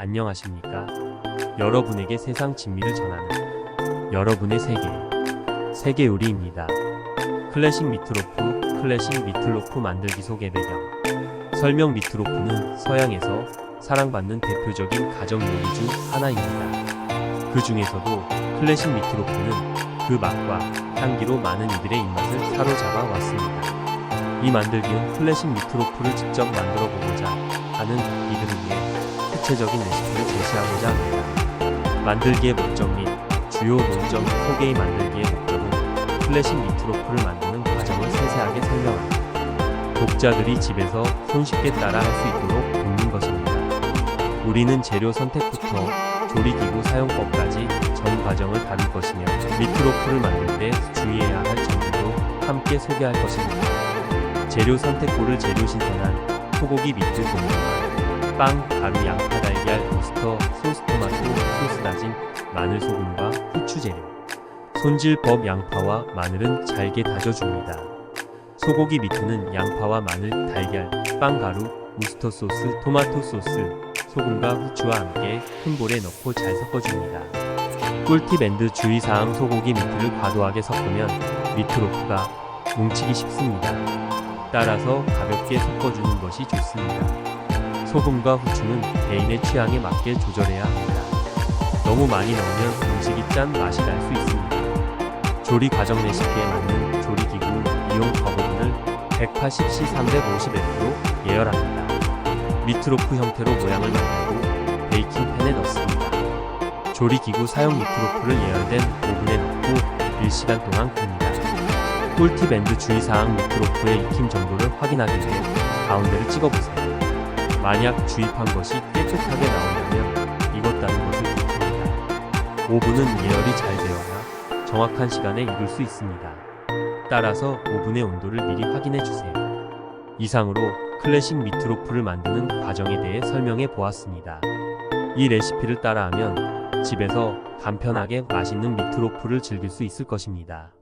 안녕하십니까? 여러분에게 세상 진미를 전하는 여러분의 세계, 세계 요리입니다. 클래식 미트로프, 클래식 미트로프 만들기 소개 배경. 설명 미트로프는 서양에서 사랑받는 대표적인 가정 요리 중 하나입니다. 그 중에서도 클래식 미트로프는 그 맛과 향기로 많은 이들의 입맛을 사로잡아 왔습니다. 이 만들기는 클래식 미트로프를 직접 만들어 보고자 하는 구체적인 레시피를 제시하고자 합니다. 만들기의 목적 및 주요 논점 소개의 만들기의 목적은 클래식 미트로프를 만드는 과정을 세세하게 설명합니다. 독자들이 집에서 손쉽게 따라 할 수 있도록 돕는 것입니다. 우리는 재료 선택부터 조리기구 사용법까지 전 과정을 다룰 것이며 미트로프를 만들 때 주의해야 할 점들도 함께 소개할 것입니다. 재료 선택고를 재료 신선한 소고기 미트 동동한 빵, 가루, 양파, 달걀, 오스터, 소스 토마토, 소스 다진, 마늘, 소금과 후추 재료. 손질법 양파와 마늘은 잘게 다져줍니다. 소고기 미트는 양파와 마늘, 달걀, 빵 가루, 우스터 소스, 토마토 소스, 소금과 후추와 함께 큰 볼에 넣고 잘 섞어줍니다. 꿀팁 앤드 주의사항 소고기 미트를 과도하게 섞으면 미트로프가 뭉치기 쉽습니다. 따라서 가볍게 섞어주는 것이 좋습니다. 소금과 후추는 개인의 취향에 맞게 조절해야 합니다. 너무 많이 넣으면 음식이 짠 맛이 날 수 있습니다. 조리 과정 레시피에 맞는 조리기구 이용 버버분을 180C 350F로 예열합니다. 미트로프 형태로 모양을 만들고 베이킹팬에 넣습니다. 조리기구 사용 미트로프를 예열된 오븐에 넣고 1시간 동안 굽니다. 꿀팁 앤드 주의사항 미트로프의 익힘 정도를 확인하기 위해 가운데를 찍어보세요. 만약 주입한 것이 깨끗하게 나온다면 익었다는 것을 뜻합니다. 오븐은 예열이 잘 되어야 정확한 시간에 익을 수 있습니다. 따라서 오븐의 온도를 미리 확인해 주세요. 이상으로 클래식 미트로프를 만드는 과정에 대해 설명해 보았습니다. 이 레시피를 따라하면 집에서 간편하게 맛있는 미트로프를 즐길 수 있을 것입니다.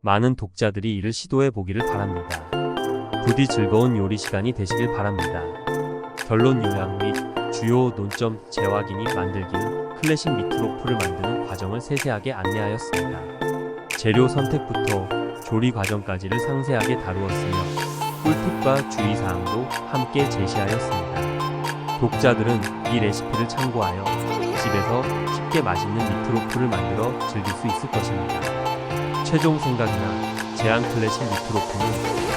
많은 독자들이 이를 시도해 보기를 바랍니다. 부디 즐거운 요리 시간이 되시길 바랍니다. 결론 요약 및 주요 논점 재확인이 만들기는 클래식 미트로프를 만드는 과정을 세세하게 안내하였습니다. 재료 선택부터 조리 과정까지를 상세하게 다루었으며 꿀팁과 주의사항도 함께 제시하였습니다. 독자들은 이 레시피를 참고하여 집에서 쉽게 맛있는 미트로프를 만들어 즐길 수 있을 것입니다. 최종 생각이나 제한 클래식 미트로프는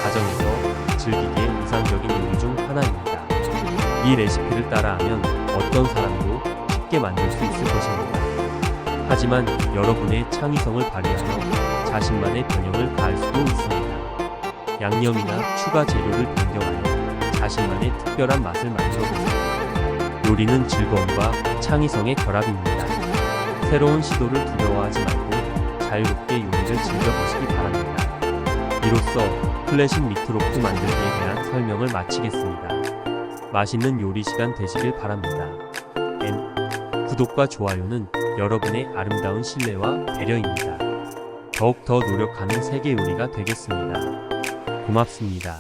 가정에서 즐기기에 이상적인 요리 중 하나입니다. 이 레시피를 따라하면 어떤 사람도 쉽게 만들 수 있을 것입니다. 하지만 여러분의 창의성을 발휘하여 자신만의 변형을 가할 수도 있습니다. 양념이나 추가 재료를 변경하여 자신만의 특별한 맛을 만들어 보세요. 요리는 즐거움과 창의성의 결합입니다. 새로운 시도를 두려워하지 말고 자유롭게 요리를 즐겨보시기 바랍니다. 이로써 클래식 미트로프 만들기에 대한 설명을 마치겠습니다. 맛있는 요리 시간 되시길 바랍니다. N. 구독과 좋아요는 여러분의 아름다운 신뢰와 배려입니다. 더욱 더 노력하는 세계 요리가 되겠습니다. 고맙습니다.